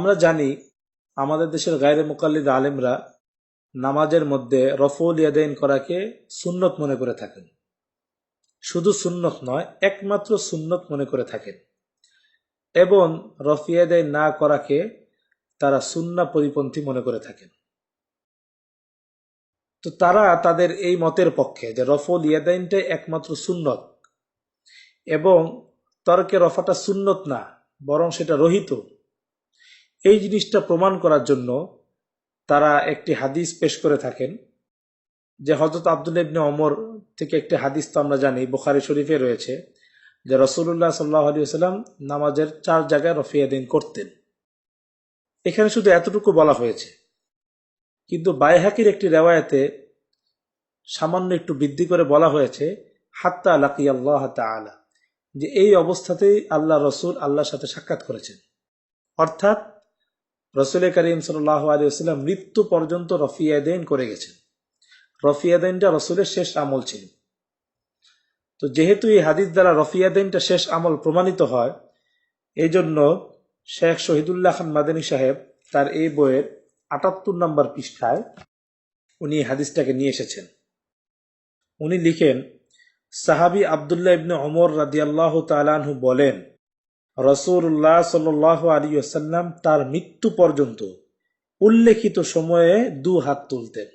আমরা জানি আমাদের দেশের গায়রে মোকাল্লিদ আলেমরা নামাজের মধ্যে রফুল ইয়াদাইন করাকে সুন্নত মনে করে থাকেন। শুধু সুন্নত নয়, একমাত্র সুন্নত মনে করে থাকেন। এবং রফিয়াদাইন না করাকে তারা সুন্না পরিপন্থী মনে করে থাকেন। তো তারা তাদের এই মতের পক্ষে যে রফল ইয়াদাইনটাই একমাত্র সুন্নত এবং তর্কে রফাটা সুন্নত না, বরং সেটা রহিত। এই জিনিসটা প্রমাণ করার জন্য তারা একটি হাদিস পেশ করে থাকেন, যে হজরত আব্দুল ইবনে অমর থেকে একটি হাদিস তো আমরা জানি, বুখারি শরীফে রয়েছে, যে রসুল্লাহ সাল্লাহ আলী সাল্লাম নামাজের চার জায়গায় রফিয়াদিন করতেন। এখানে শুধু এতটুকু বলা হয়েছে, কিন্তু বাইহাকির একটি রেওয়ায়তে সামান্য একটু বৃদ্ধি করে বলা হয়েছে, হাত্তা আলাকি আল্লাহ আলা যে এই অবস্থাতেই আল্লাহ রসুল আল্লাহর সাথে সাক্ষাৎ করেছেন। অর্থাৎ রসুল করিম সাল্লাহ আলিয়াল্লাম মৃত্যু পর্যন্ত রফিয়াদেন করে গেছেন। রফিয়াদেনটা রসুলের শেষ আমল ছিল। তো যেহেতু এই হাদিস দ্বারা রফিয়াদেনটা শেষ আমল প্রমাণিত হয় এই জন্য শেখ শহীদুল্লাহ খান মাদানী সাহেব তার এই বইয়ের আটাত্তর নম্বর পৃষ্ঠায় উনি হাদিসটাকে নিয়ে এসেছেন। উনি লিখেন, সাহাবি আবদুল্লাহ ইবনে অমর রাদিয়াল্লাহ তালানহু বলেন রসুল্লাহ সাল আলী আসাল্লাম তার মৃত্যু পর্যন্ত উল্লেখিত সময়ে দু হাত তুলতেন।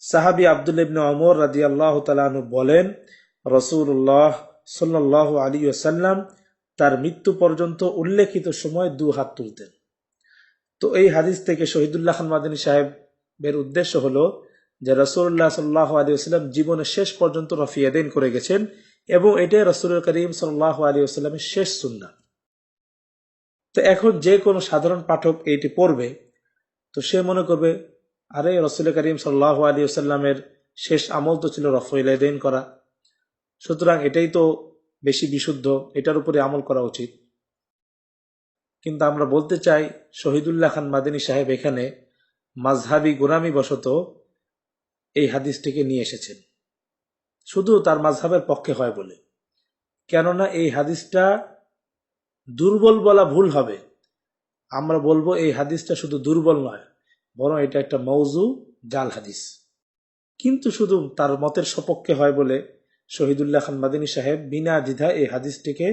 সাহাবি আবদুল ইবনে অমর রাজি আল্লাহ তালু বলেন রসুল্লাহ সাল্লাহ আলী আসাল্লাম তার মৃত্যু পর্যন্ত উল্লেখিত সময় দু হাত তুলতেন। তো এই হাদিস থেকে শহীদুল্লাহ খান মাদিনী সাহেবের উদ্দেশ্য হলো যে রসুল্লাহ সাল্লাহ আলী আসাল্লাম জীবনের শেষ পর্যন্ত রফিয়াদিন করে গেছেন। এবং এটাই রসুল করিম সাল্লাহ আলী আসাল্লামের শেষ সুন্না তো এখন যে কোনো সাধারণ পাঠক এইটি পড়বে, তো সে মনে করবে, আরে রসুল করিম সাল্লাহ আলী আসাল্লামের শেষ আমল তো ছিল রফিলাদিন করা। সুতরাং এটাই তো বেশি বিশুদ্ধ, এটার উপরে আমল করা উচিত। কিন্তু আমরা বলতে চাই, শহীদুল্লাহ খান মাদিনী সাহেব এখানে মাঝহাবি গোরামি বশত এই হাদিসটিকে নিয়ে এসেছেন। শুধু তার মাঝহাবের পক্ষে হয় বলে। কেননা এই হাদিসটা দুর্বল বলা ভুল হবে। আমরা বলব এই হাদিসটা শুধু দুর্বল নয়, বরং এটা একটা মৌজু জাল হাদিস। কিন্তু শুধু তার মতের সপক্ষে হয় বলে শহীদুল্লাহ খান মাদিনী সাহেব বিনা দ্বিধা এই হাদিসটিকে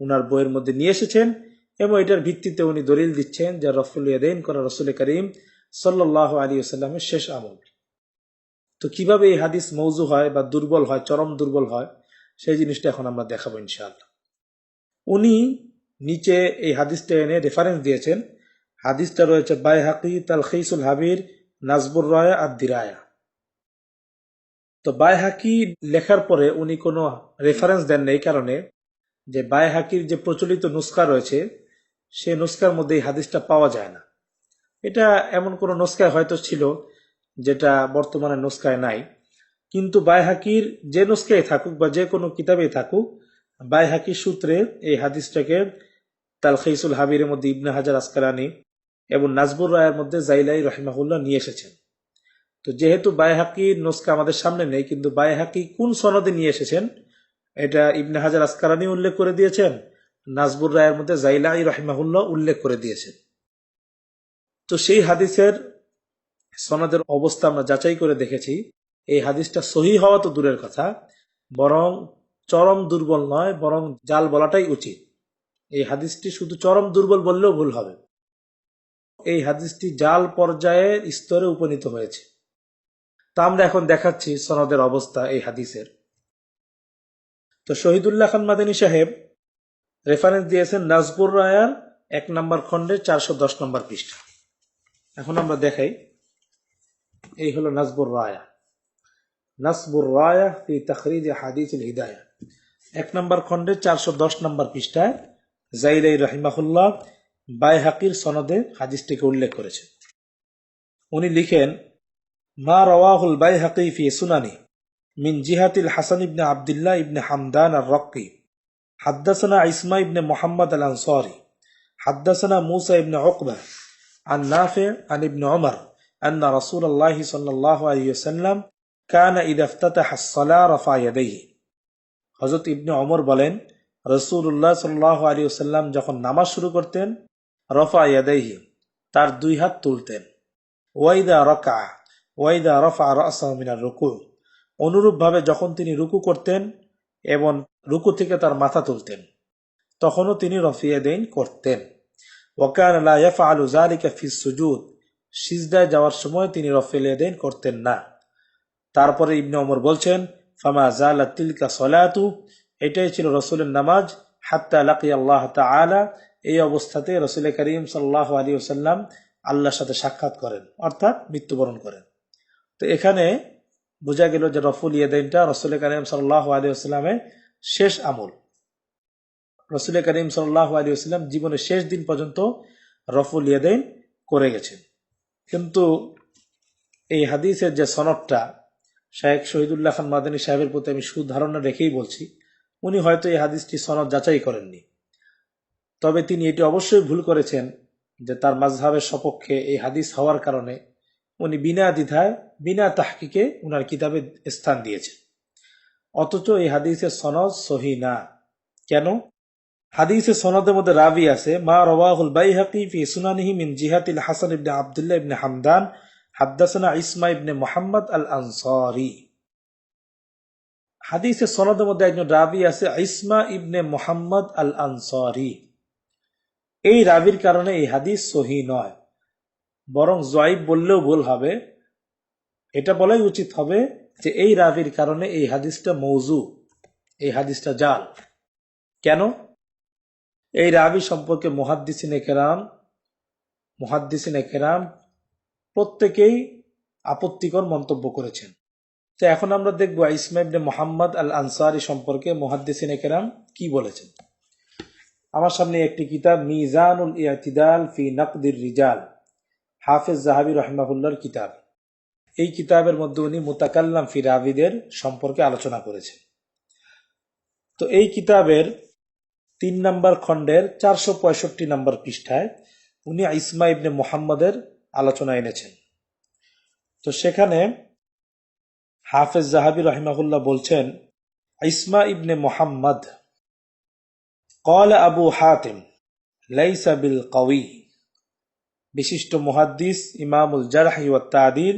উনার বইয়ের মধ্যে নিয়ে এসেছেন এবং এটার ভিত্তিতে উনি দলিল দিচ্ছেন যা রফুল ইয়াদিন করা রসুল করিম সাল্লাহ আলী আসাল্লামের শেষ আমল। তো কীভাবে এই হাদিস মৌজু হয় বা দুর্বল হয়, চরম দুর্বল হয়, সেই জিনিসটা এখন আমরা দেখাবো ইনশাআল্লাহ। উনি নিচে এই হাদিসটা এনে রেফারেন্স দিয়েছেন। হাদিসটা রয়েছে বাই হাকি খিসুল হাবির নাজবুর রায়া আর দিরায়া। তো বাই হাকি লেখার পরে উনি কোনো রেফারেন্স দেন এই কারণে যে বাই হাকির যে প্রচলিত নুস্কা রয়েছে, সে নুস্কার মধ্যে এই হাদিসটা পাওয়া যায় না। এটা এমন কোন নুস্কায় হয়তো ছিল যেটা বর্তমানে নুস্কায় নাই। কিন্তু বাইহাকির যে নুস্কায় থাকুক বা যে কোনো কিতাবে থাকুক, বাইহাকি সূত্রে এই হাদিসটাকে তালখিসুল হাবিরের মধ্যে ইবনে হাজার আসকালানি এবং নাজবুর রায়ের মধ্যে জাইলাই রহিমাহুল্লাহ নিয়ে এসেছেন। তো যেহেতু বাইহাকি নুস্কা আমাদের সামনে নেই, কিন্তু বাইহাকি কোন সনদে নিয়ে এসেছেন, এটা ইবনে হাজার আসকালানি উল্লেখ করে দিয়েছেন, নাজবুর রায়ের মধ্যে জাইলাই রহিমাহুল্লাহ উল্লেখ করে দিয়েছেন। তো সেই হাদিসের সনদের অবস্থা আমরা যাচাই করে দেখেছি। এই হাদিসটা সহি হওয়া তো দূরের কথা, বরং চরম দুর্বল নয়, বরং জাল বলাটাই উচিত। এই হাদিসটি শুধু চরম দুর্বল বললেও ভুল হবে। এই হাদিসটি জাল পর্যায়ের স্তরে উপনীত হয়েছে। তা আমরা এখন দেখাচ্ছি সনদের অবস্থা এই হাদিসের। তো শহীদুল্লাহ খান মাদানী সাহেব রেফারেন্স দিয়েছেন নাজবুর রায়ার এক নম্বর খণ্ডের চারশো দশ নম্বর পৃষ্ঠা। এখন আমরা দেখাই। এই হলো নাজবুর রায়া নাসবুর রায়া ফি তখরিজ হাদিস হিদায়া এক নম্বর খণ্ডে চারশো দশ নম্বর পৃষ্ঠায় জাইলাই রহিমাহুল্লাহ বাই হাকির সনদে হাদিসটিকে উল্লেখ করেছে উনি লিখেন মা রওয়াহুল বাই হাকি ফি সুনানি মিন জিহাতিল হাসান ইবনে আবদুল্লাহ ইবনে হামদান আর রক্কি حدثنا عيسما ابن محمد الأنصاري حدثنا موسى ابن عقبة عن نافع عن ابن عمر أن رسول الله صلى الله عليه وسلم كان إذا افتتح الصلاة رفع يديه হজরত ইবনে অমর বলেন রসুল্লাহ সাল্লাহ আলী সাল্লাম যখন নামাজ শুরু করতেন রফা ইয়াদাইহি তার দুই হাত তুলতেন ওয়াইদা রকা ওয়াইদা রফা রসামিনার রুকু অনুরূপভাবে যখন তিনি রুকু করতেন এবং রুকু থেকে তার মাথা তুলতেন তখনও তিনি রফিয়াদাইন করতেন ওয়াকান লা ইয়াফআলু যালিকা ফি সুজুদ সিজদায় যাওয়ার সময় তিনি রফিয়াদাইন করতেন না। তারপরে ইবনে ওমর বলছেন, ফামা জালাত তিলকা সলাতু এটাই ছিল রসুলের নামাজ, হাত্তা লাকি আল্লাহ তাআলা, এই অবস্থাতে রসুল করিম সাল্লাহ আলী ওসাল্লাম আল্লাহর সাথে সাক্ষাৎ করেন, অর্থাৎ মৃত্যুবরণ করেন। তো এখানে বোঝা গেল যে রফুল ইয়েদিনটা রসুল করিম সাল্লাহ আলী আসলামের শেষ আমল। রসুল করিম সাল্লাহ আলী আসলাম জীবনের শেষ দিন পর্যন্ত রফুল ইয়েদিন করে গেছেন। কিন্তু এই হাদিসের যে সনদটা শাহেক শহীদুল্লাহ খান মাদানী সাহেবের প্রতি আমি সুধারণা রেখেই বলছি, উনি হয়তো এই হাদিসটি সনদ যাচাই করেননি। তবে তিনি এটি অবশ্যই ভুল করেছেন যে তার মাঝহাবের সপক্ষে এই হাদিস হওয়ার কারণে উনি বিনা দ্বিধায়, বিনা তাহকিকে উনার কিতাবে স্থান দিয়েছেন। অথচ এই হাদিসের সনদ সহি না। কেন? হাদিসের সনদের মধ্যে রাবি আছে, মা রওয়াহুল বাইহাকি ফি সুনানিহি মিন জিহাতিল হাসান ইবনে আব্দুল্লাহ ইবনে হামদান, হাদ্দাসানা ইসমা ইবনে মোহাম্মদ আল আনসারি হাদিসে সনদের মধ্যে একজন রাবি আছে, ইসমা ইবনে মোহাম্মদ আল আনসারি এই রাবির কারণে এই হাদিস সহি নয়। বরং জয়ীব বললেও ভুল হবে। এটা বলাই উচিত হবে যে এই রাবির কারণে এই হাদিসটা মৌজু, এই হাদিসটা জাল। কেন? এই রাবি সম্পর্কে মহাদ্দিসিন একেরাম মহাদ্দিসিন একেরাম প্রত্যেকেই আপত্তিকর মন্তব্য করেছেন। তো এখন আমরা দেখব ইসমাইবনে মোহাম্মদ আল আনসারি সম্পর্কে মহাদ্দিসিন একেরাম কি বলেছেন। আমার সামনে একটি কিতাব, মিজানুল ইয়াতিদাল ফি নকদির রিজাল, হাফেজ জাহাবি রহমাহুল্লার কিতাব। এই কিতাবের মধ্যে উনি মুতাকাল্লাম ফি রাবিদের সম্পর্কে আলোচনা করেছেন। তো এই কিতাবের তিন নম্বর খণ্ডের চারশো পঁয়ষট্টি নম্বর পৃষ্ঠায় উনি ইসমা ইবনে মোহাম্মদের আলোচনা এনেছেন। তো সেখানে হাফেজ জাহাবি রহিমাহুল্লাহ বলছেন, ইসমা ইবনে মোহাম্মদ কল আবু হাতিম, লাইসা বিল কউি বিশিষ্ট মুহাদ্দিস ইমামুল জারাহি ও তাদিল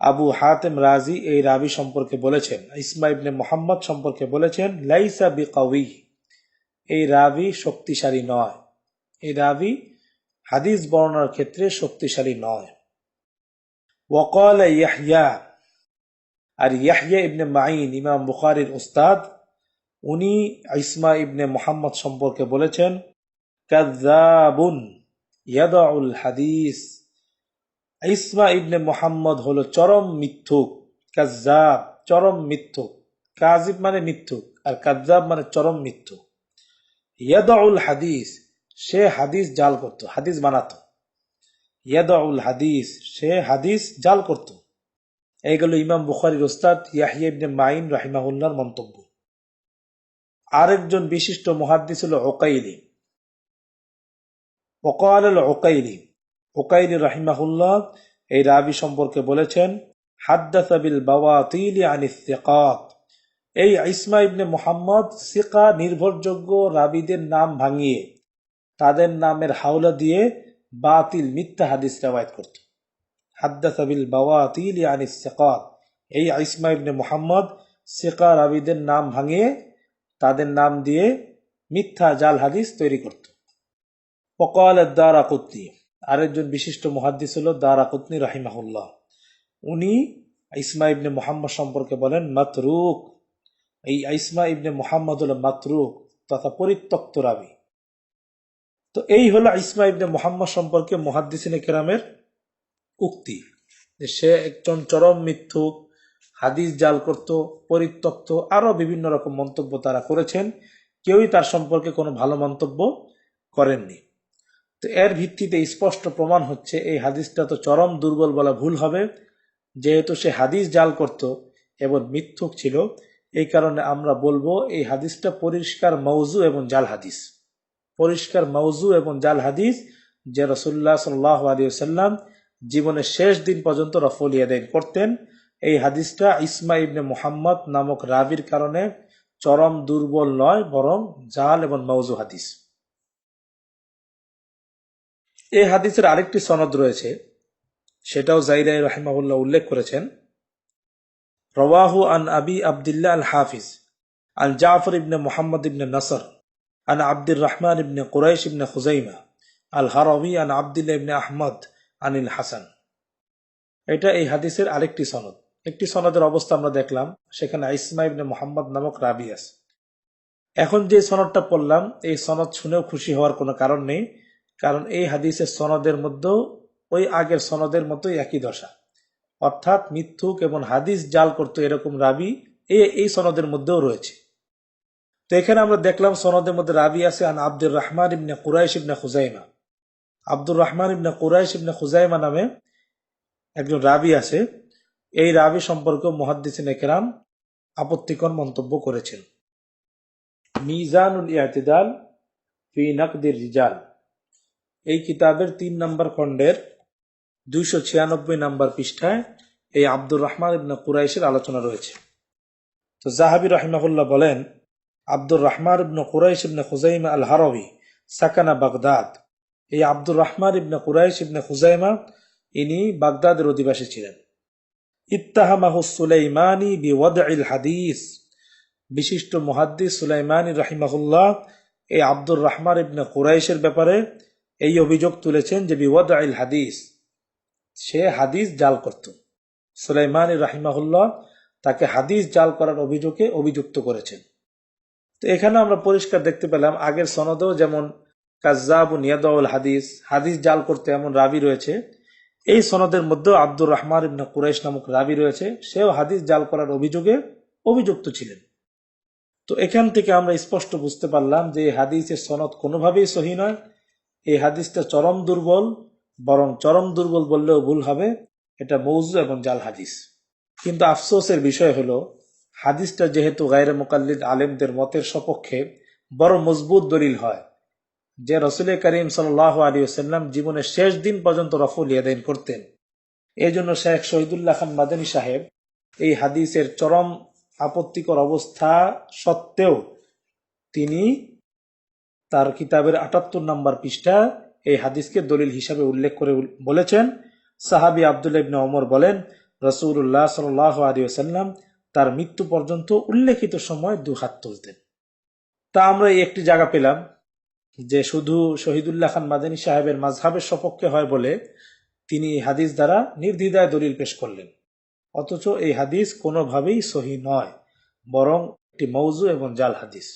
আবু হাতেম রাজি এই রাবি সম্পর্কে বলেছেন। ইসমা ইবনে মোহাম্মদ সম্পর্কে বলেছেন, লাইসা বি এই রাবি শক্তিশালী নয়। এই রাবি হাদিস বর্ণনার ক্ষেত্রে শক্তিশালী নয়। ওয়াকাল ইয়াহইয়া, আর ইয়াহইয়া ইবনে মাইন ইমাম বুখারির উস্তাদ, উনি ইসমা ইবনে মোহাম্মদ সম্পর্কে বলেছেন কাযাবুন ইয়াদাউল হাদিস। ইসমা ইবনে মোহাম্মদ হলো চরম মিথ্যুক কাজাব চরম মিথ্যুক। কাজিব মানে মিথ্যুক, আর কাজাব মানে চরম মিথ্যুক। ইয়াদাউল হাদিস, সে হাদিস জাল করত, হাদিস বানাতো। ইয়াদাউল হাদিস, সে হাদিস জাল করত। এইগুলো ইমাম বুখারির ওস্তাদ ইয়াহিয়া মাইন রাহিমাহুল্লাহর মন্তব্য। আরেকজন বিশিষ্ট মহাদ্দিস হল ওকাইলি ওকাল ওকাইলি ওকাইলি রাহিমাহুল্লাহ এই রাবি সম্পর্কে বলেছেন হাদ্দাসাবিল বাওয়াতিলি আনিস সিকাত। এই ইসমা ইবনে মোহাম্মদ সিকা নির্ভরযোগ্য রাবিদের নাম ভাঙিয়ে তাদের নামের হাওলা দিয়ে বাতিল মিথ্যা হাদিস রেওয়ায়ত করত। হাদ্দাসাবিল বাওয়াতিলি আনিস সিকাত। এই ইসমা ইবনে মোহাম্মদ সিকা রাবিদের নাম ভাঙিয়ে তাদের নাম দিয়ে মিথ্যা জাল হাদিস তৈরি করত। ফকাল দারা কুতনি আরেকজন বিশিষ্ট মহাদ্দিস হল দারা কুতনি রাহিমাহুল্লাহ। উনি ইসমা ইবনে মোহাম্মদ সম্পর্কে বলেন, মাতরুক এই ইসমা ইবনে মোহাম্মদ হল মাতরুক তথা পরিত্যক্ত রাবি। তো এই হলো ইসমা ইবনে মোহাম্মদ সম্পর্কে মহাদ্দিসিনে কেরামের উক্তি সে একজন চরম মিথ্যুক, হাদিস জাল করত, পরিত্যক্ত আরও বিভিন্ন রকম মন্তব্য তারা করেছেন। কেউই তার সম্পর্কে কোনো ভালো মন্তব্য করেননি। তো এর ভিত্তিতে স্পষ্ট প্রমাণ হচ্ছে এই হাদিসটা তো চরম দুর্বল বলা ভুল হবে। যেহেতু সে হাদিস জাল করত এবং মিথ্যুক ছিল এই কারণে আমরা বলব এই হাদিসটা পরিষ্কার মৌজু এবং জাল হাদিস। পরিষ্কার মৌজু এবং জাল হাদিস যে রসুল্লাহ সাল্লাহ আলী সাল্লাম জীবনের শেষ দিন পর্যন্ত রফলিয়া দেন করতেন। এই হাদিসটা ইসমা ইবনে মুহাম্মদ নামক রাবির কারণে চরম দুর্বল নয়, বরং জাল এবং মৌজু হাদিস। এই হাদিসের আরেকটি সনদ রয়েছে, সেটাও জাইরাই রাহিমাহুল্লাহ উল্লেখ করেছেন। রওয়াহু আন আবি আবদুল্লাহ আল হাফিজ, আল জাফর ইবনে মোহাম্মদ ইবনে নসর, আন আব্দুর রহমান ইবনে কুরাইশ ইবনে খুজাইমা, আল হারবি আন আবদুল্লাহ ইবনে আহমদ আনিল হাসান। এটা এই হাদিসের আরেকটি সনদ। একটি সনদের অবস্থা আমরা দেখলাম, সেখানে ইসমা ইবনে মোহাম্মদ নামক রাবি আছে। এখন যে সনদটা পড়লাম, এই সনদ শুনেও খুশি হওয়ার কোনো কারণ নেই, কারণ এই হাদিসের সনদের মধ্যেও ওই আগের সনদের মতোই একই দশা। অর্থাৎ মিথ্যুক এবং হাদিস জাল করতো এরকম রাবি এই এই সনদের মধ্যেও রয়েছে। তো এখানে আমরা দেখলাম সনদের মধ্যে রাবি আছে আন আব্দুর রহমান ইবনে কুরাইশ ইবনে খুজাইমা। আব্দুর রহমান ইবনে কুরাইশ ইবনে খুজাইমা নামে একজন রাবি আছে। এই রাবি সম্পর্কে মহাদ্দিসিন একরাম আপত্তিকর মন্তব্য করেছেন। মিজানুল ইয়াতিদাল ফি নাকদির রিজাল। এই কিতাবের তিন নম্বর খণ্ডের দুইশো ছিয়ানব্বই নম্বর পৃষ্ঠায় এই আব্দুর রহমান ইবনে কুরাইশের আলোচনা রয়েছে। তো জাহাবি রহিমাহুল্লাহ বলেন, আব্দুর রহমান ইবনে কুরাইশ ইবনে খুজাইমা আল হারবি সাকানা বাগদাদ। এই আব্দুর রহমান ইবনে কুরাইশ ইবনে খুজাইমা, ইনি বাগদাদের অধিবাসী ছিলেন। ইত্তাহামাহু সুলাইমানি বিওয়াদইল হাদিস। বিশিষ্ট মুহাদ্দিস সুলাইমানি রাহিমাহুল্লাহ এই আব্দুর রহমান ইবনে কুরাইশের ব্যাপারে এই অভিযোগ তুলেছেন যে বিওয়াদইল হাদিস সে হাদিস জাল করত। সুলাইমানি রাহিমাহুল্লাহ তাকে হাদিস জাল করার অভিযোগে অভিযুক্ত করেছেন। তো এখানে আমরা পরিষ্কার দেখতে পেলাম, আগের সনদেও যেমন কাজাব নিয়াদউল হাদিস হাদিস জাল করতে এমন রাবি রয়েছে। এই সনদের মধ্যেও আব্দুর রহমান ইবনে কুরাইশ নামক রাবি রয়েছে, সেও হাদিস জাল করার অভিযোগে অভিযুক্ত ছিলেন। তো এখান থেকে আমরা স্পষ্ট বুঝতে পারলাম যে এই হাদিসের সনদ কোনোভাবেই সহি নয়। এই হাদিসটা চরম দুর্বল বরং চরম দুর্বল বললেও ভুল হবে, এটা মৌজু এবং জাল হাদিস। কিন্তু আফসোসের বিষয় হলো, হাদিসটা যেহেতু গায়রে মোকাল্লিদ আলেমদের মতের সপক্ষে বড় মজবুত দলিল হয়, যে রসুল করিম সাল আলী সাল্লাম জীবনের শেষ দিন পর্যন্ত রফুল ইয়াদাইন করতেন। এই জন্য শেখ শহীদুল্লাহ খান মাদানী সাহেব এই হাদিসের চরম আপত্তিকর অবস্থা সত্ত্বেও তিনি তার কিতাবের আটাত্তর নম্বর পৃষ্ঠা এই হাদিসকে দলিল হিসাবে উল্লেখ করে বলেছেন। সাহাবি আবদুল্লাহ ইবনে ওমর বলেন রসুল্লাহ সাল আলী সাল্লাম তার মৃত্যু পর্যন্ত উল্লেখিত সময় দু হাত তুলতেন। তা আমরা এই একটি জায়গা পেলাম যে শুধু শহীদুল্লাহ খান মাদানী সাহেবের মাঝহাবের সপক্ষে হয় বলে তিনি হাদিস দ্বারা নির্দ্বিধায় দলিল পেশ করলেন। অথচ এই হাদিস কোনোভাবেই সহি নয়, বরং একটি মৌজু এবং জাল হাদিস।